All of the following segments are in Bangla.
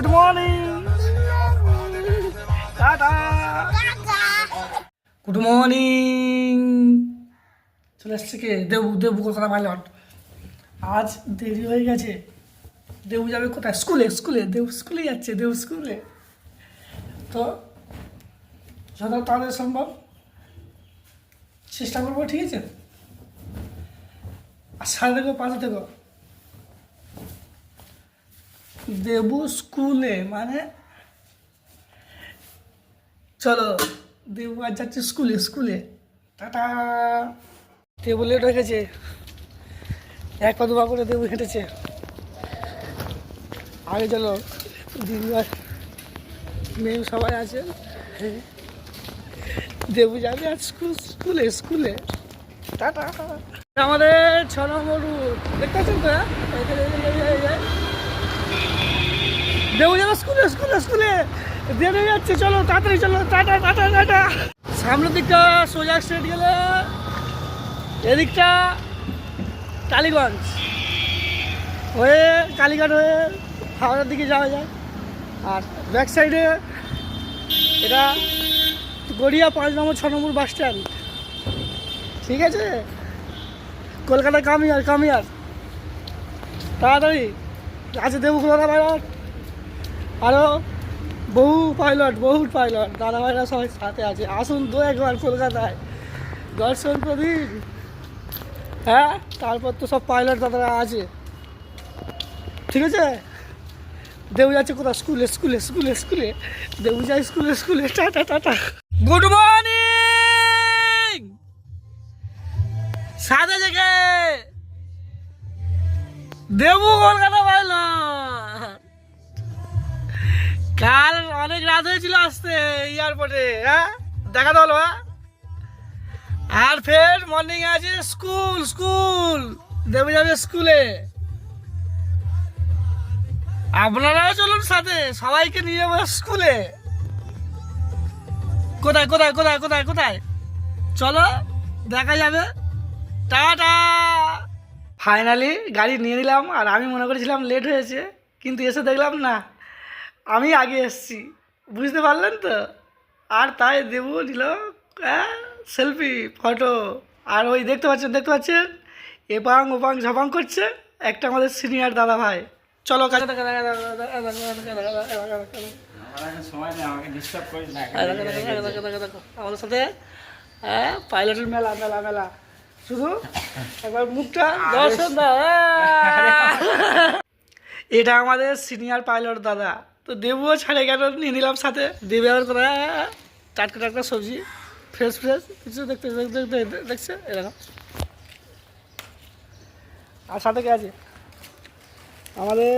Good morning tata good morning চলে এসছে কে? দেবু দেবু কলকাতা পাইলট আজ দেরি হয়ে গেছে। দেবু যাবে কোথায়? স্কুলে স্কুলে। দেবু স্কুলে যাচ্ছে, দেবু স্কুলে। তো, যত তাড়াতাড়ি সম্ভব চেষ্টা করব, ঠিক আছে? আর সাড়ে দেখো পাশে দেখো দেবু স্কুলে মানে চলো, দেবু আজ যাচ্ছে স্কুলে স্কুলে। টাটা। হয়ে গেছে। এক পা দুপা করে দেবু হেঁটেছে। আগে চলো দিদিবার মেয়ে সবাই আছে। দেবু যাবে আজ স্কুল, স্কুলে স্কুলে। টাটা। আমাদের ছ নম্বর দেখতে পাচ্ছেন তো? হ্যাঁ? দেবু যাবে স্কুলে স্কুলে। স্কুলে দেবে যাচ্ছে, চলো, তাড়াতাড়ি, চলো, টাটা টাটা টাটা। সামনের দিকটা সোজা স্ট্রেট গেলে, এদিকটা টালিগঞ্জ হয়ে কালীঘাট হয়ে হাওড়ার দিকে যাওয়া যায়। আর ব্যাক সাইডে এটা গড়িয়া পাঁচ নম্বর, ছ নম্বর বাস স্ট্যান্ড ঠিক আছে? কলকাতা কামিয়ার কামিয়ার। তাড়াতাড়ি। আছে দেবুকুলা পাইলট আরও বহু পাইলট বহু পাইলট দাদাভাইরা সবাই সাথে আছে। আসুন দু একবার কলকাতায়। দর্শন প্রদীপ। হ্যাঁ তারপর তো সব পাইলট দাদারা আছে। ঠিক আছে? দেবু যাচ্ছে কোথাও? স্কুলে স্কুলে স্কুলে স্কুলে। দেবু যায় স্কুলে। স্কুলে টাটা টাটা গুড মর্নিং সাদা থেকে। দেবু কলকাতা পাইল কাল অনেক রাত হয়েছিল আসতে এয়ারপোর্টে হ্যাঁ? দেখা তো হলো হ্যাঁ? আর ফের মর্নিং আছে স্কুল স্কুল দেবু যাবে স্কুলে আপনারাও চলুন সাথে, সবাইকে নিয়ে যাব স্কুলে কোথায় কোথায় কোথায় কোথায় কোথায়? চলো, দেখা যাবে। টাটা! ফাইনালি গাড়ি নিয়ে নিলাম, আর আমি মনে করেছিলাম লেট হয়েছে, কিন্তু এসে দেখলাম না। আমি আগে এসছি বুঝতে পারলেন তো আর তাই দেব নিল হ্যাঁ সেলফি ফটো আর ওই দেখতে পাচ্ছেন দেখতে পাচ্ছেন এপাং ওপাং ঝপাং করছে একটা আমাদের সিনিয়র দাদা ভাই চলো কাজ আমাদের সাথে হ্যাঁ পাইলটের মেলা মেলা মেলা শুধু একবার মুখটা দর্শন এটা আমাদের সিনিয়র পাইলট দাদা তো দেবুও ছাড়ে গেল নিয়ে নিলাম সাথে। দেবে আবার করে টাটকা টাটকা সবজি ফ্রেশ ফ্রেশ কিছু দেখতে দেখতে দেখছে এরকম আর সাথে কে আছে? আমাদের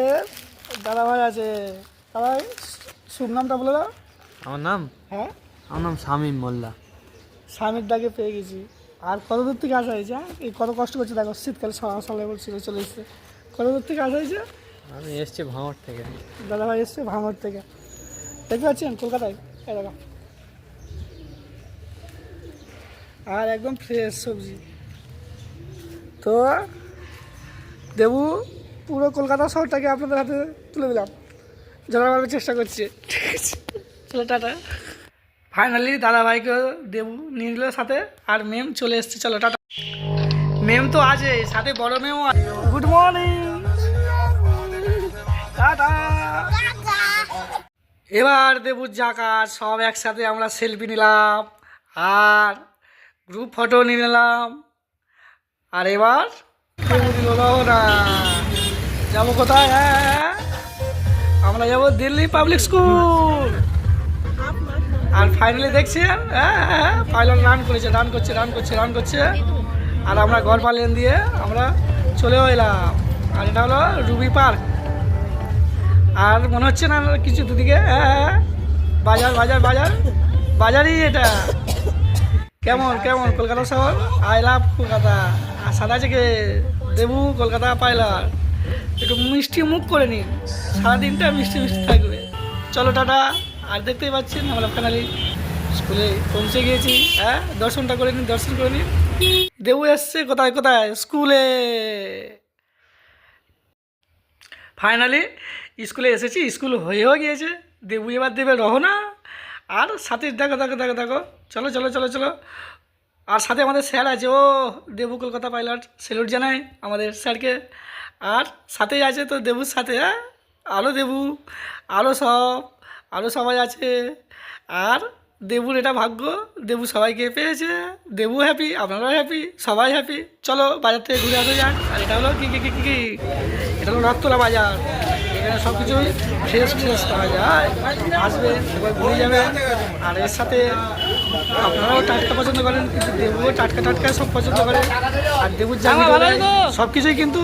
দাদা ভাই আছে। দাদা ভাই শুভ নামটা বলে দাও। আমার নাম? হ্যাঁ? আমার নাম শামীম মোল্লা। স্বামীর ডাকে পেয়ে গেছি। আর কত দূর থেকে আসা হয়েছে হ্যাঁ? এই কত কষ্ট করছে দেখো শীতকালে সকাল সকালে বলছিল চলে এসছে। কত দূর থেকে আসা হয়েছে? আমি এসছি ভাঙর থেকে। দাদা ভাই এসছে ভাঙর থেকে। দেখতে পাচ্ছেন কলকাতায়? এরকম আর একদম ফ্রেশ সবজি। তো দেবু, পুরো কলকাতা শহরটাকে আপনাদের হাতে তুলে দিলাম। জোগাড় চেষ্টা করছে। ঠিক চলো, টাটা। ফাইনালি দাদাভাইকে দেবু নিয়ে নিল সাথে। আর মেম চলে এসছে। চলো, টাটা। মেম তো আছে, সাথে বড় মেমও আছে। গুড মর্নিং এবার দেবুর জাকাত সব একসাথে আমরা সেলফি নিলাম আর গ্রুপ ফটো নিয়ে নিলাম। আর এবার দেবু রওনা যাব কোথায়? হ্যাঁ আমরা যাব দিল্লি পাবলিক স্কুল আর ফাইনালি দেখছেন? হ্যাঁ পাইলট রান করেছে রান করছে রান করছে রান করছে। আর আমরা গড়পা লেন দিয়ে আমরা চলেও এলাম। আর এটা হলো রুবি পার্ক। আর মনে হচ্ছে না কিছু দুদিকে বাজার বাজার বাজার, বাজারই এটা। কেমন কেমন, কলকাতা শহর? I love Kolkata. আর সাদা থেকে দেবু কলকাতা পাইলার। একটু মিষ্টি মুখ করে নিন। সারাদিনটা মিষ্টি মিষ্টি থাকবে। চলো, টাটা। আর দেখতেই পাচ্ছেন, আমরা ফাইনালি স্কুলে পৌঁছে গিয়েছি। হ্যাঁ দর্শনটা করে নিন, দর্শন করে নিন। দেবু এসছে কোথায় কোথায়? স্কুলে। ফাইনালি স্কুলে এসেছি, স্কুল হয়েও গিয়েছে। দেবু এবার দেবে রহনা আর সাথে দেখো দেখো দেখো দেখো। চলো চলো চলো চলো। আর সাথে আমাদের স্যার আছে, ও দেবু কলকাতা পাইলট, সেলুট জানাই আমাদের স্যারকে। আর সাথেই আছে তো দেবুর সাথে হ্যাঁ? আরও দেবু আরও সব আরও সবাই আছে। আর দেবুর এটা ভাগ্য, দেবু সবাইকে পেয়েছে। দেবু হ্যাপি আপনারাও হ্যাপি সবাই হ্যাপি চলো বাজার থেকে ঘুরে আসা যাক। আর এটা হলো কি কি কি কি কি? এটা হলো রথতলা বাজার। এখানে সব কিছুই ফ্রেশ ফ্রেশ পাওয়া যায়। আসবেন এবার ঘুরে যাবেন আর এর সাথে আপনারাও টাটকা পছন্দ করেন কিন্তু দেবুও টাটকা টাটকা সব পছন্দ করে। আর দেবুর জামা সব কিছুই কিন্তু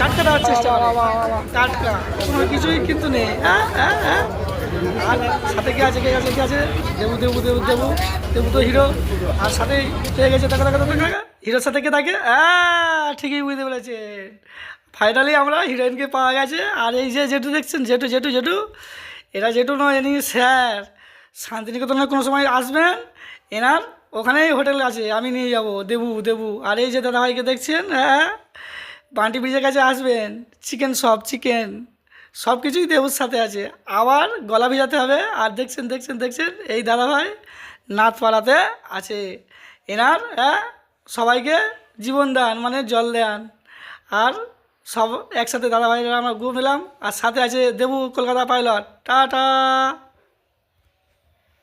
টাটকা দেওয়ার চেষ্টা করে। টাটকা কোনো কিছুই কিন্তু নেই। হ্যাঁ হ্যাঁ হ্যাঁ। আর সাথে কে আছে কে আছে কে আছে? দেবু দেবু দেবু দেবু। দেবু তো হিরো আর সাথে পেয়ে গেছে? দেখা দেখা দেখা। হিরোর সাথে কে থাকে? হ্যাঁ ঠিকই বুঝতে পেরেছেন। ফাইনালি আমরা হিরোইনকে পাওয়া গেছে। আর এই যে জেঠু দেখছেন? জেঠু জেঠু জেঠু। এরা জেঠু নয় এনি স্যার। শান্তিনিকেতনে কোনো সময় আসবেন, এনার ওখানেই হোটেল আছে, আমি নিয়ে যাব, দেবু দেবু। আর এই যে দাদাভাইকে দেখছেন? হ্যাঁ বান্টি ব্রিজের কাছে আসবেন। চিকেন সব চিকেন। সব কিছুই দেবুর সাথে আছে। আবার গলা ভিজাতে হবে। আর দেখছেন দেখছেন দেখছেন, এই দাদাভাই নাথপাড়াতে আছে। এনার হ্যাঁ সবাইকে জীবন দেন মানে জল দেন। আর সব একসাথে দাদা ভাইরা আমরা নিলাম আর সাথে আছে দেবু কলকাতা পাইলট টাটা!